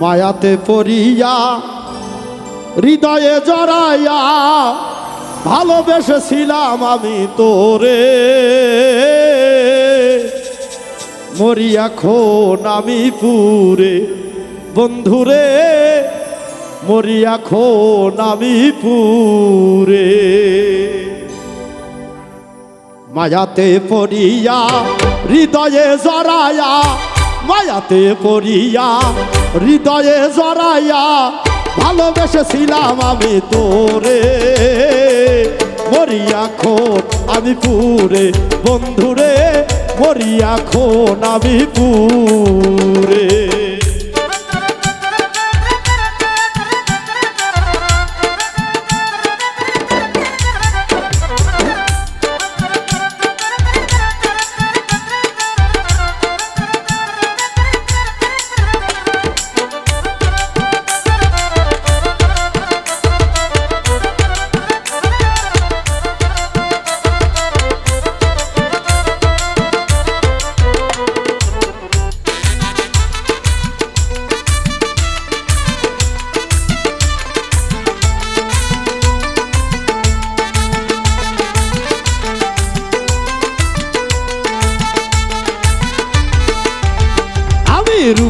মায়াতে পড়িয়া হৃদয়ে জড়াইয়া ভালোবেসেছিলাম আমি তোরে। মরিয়া খোন আমি পুরে, বন্ধুরে মরিয়া খোন আমি পুরে। মায়াতে পড়িয়া, হৃদয়ে জড়াইয়া, মায়াতে পড়িয়া হৃদয়ে জড়াইয়া ভালোবেসেছিলাম আমি তোরে। মরিয়া খোন আমি পুরে বন্ধুরে মরিয়া খোন আমি পুরে।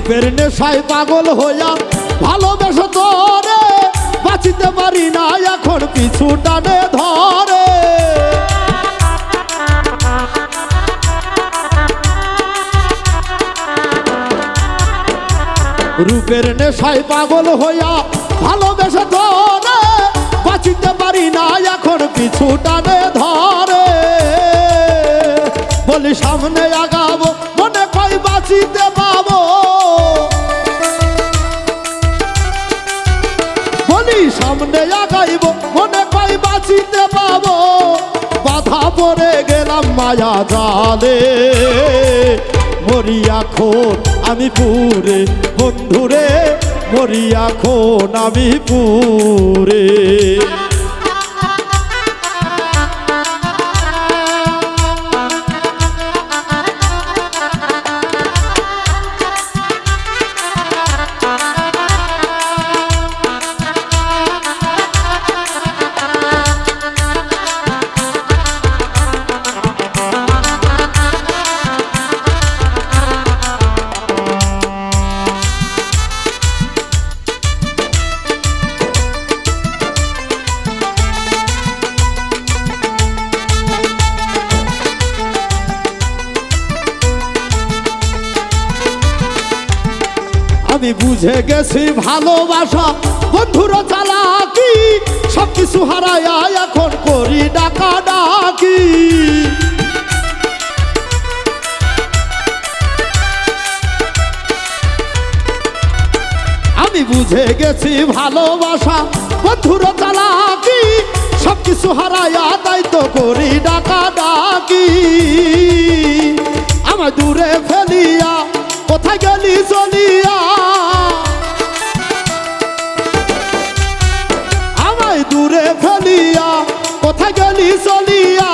রূপের নেশায় পাগল হইয়া ভালোবেসে তোরে, বাঁচিতে পারি না, এখন পিছু টানে ধরে। রূপের নেশায় পাগল হইয়া ভালোবেসে তোরে, বাঁচিতে পারি না, এখন পিছু টানে ধরে। বলি সামনে আগাবো, মনে কই বাঁচিতে সামনে আগাইব মনে কই বাঁচিতে পাবো? বাধা পড়ে গেলাম মায়া জালে। মরিয়া খোন আমি পুরে, বন্ধুরে, মরিয়া খোন আমি পুরে। আমি বুঝে গেছি ভালোবাসা। বন্ধুর চালাকি সব কিছু হারায়া এখন করি ডাকা ডাকি আমি বুঝে গেছি ভালোবাসা। বন্ধুর চালাকি সব কিছু হারায়া তাই তো করি ডাকা ডাকি আমার দূরে ফেলিয়া কোথায় গেলি চলিয়া দূরে ফেলিয়া, কোথায় গেলি চলিয়া?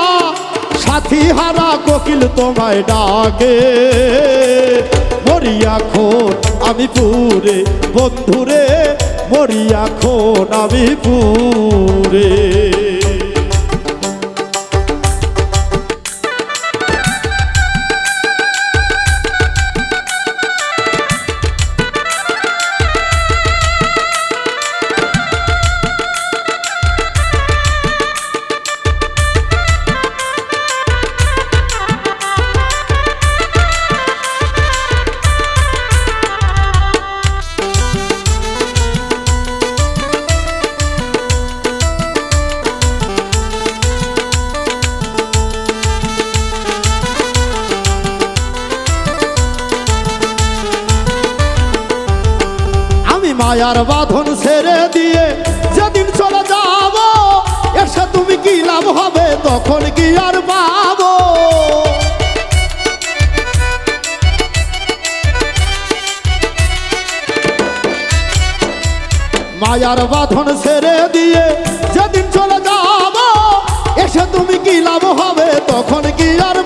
সাথী হারা কোকিল তোমায় ডাকে, মরিয়া খোন আমি পুরে, বন্ধুরে, মরিয়া খোন আমি পুরে। মায়ার বাঁধন ছেড়ে দিয়ে যেদিন চলে যাব, এসে তুমি কি লাভ হবে, তখন কি আর পাবো? মায়ার বাঁধন ছেড়ে দিয়ে যেদিন চলে যাব, এসে তুমি কি লাভ হবে, তখন কি আর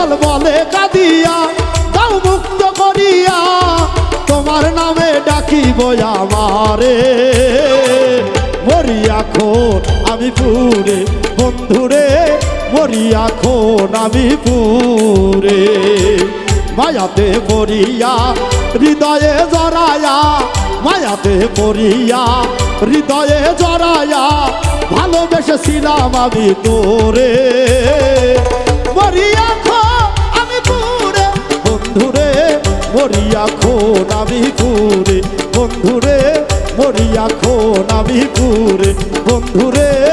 জল বলে কাঁদিয়া তাও মুক্ত করিয়া, তোমার নামে ডাকি বয়ামারে মরিয়া খোন, আমি পুরে, বন্ধুরে, মরিয়া খোন, আমি পুরে। মায়াতে পড়িয়া হৃদয়ে জড়ায়া, মায়াতে পড়িয়া হৃদয়ে জড়ায়া, ভালোবেসেছিলাম আমি তোরে। মরিয়া মরিয়া খোন আমি পুরে বন্ধুরে মরিয়া খোন আমি পুরে বন্ধুরে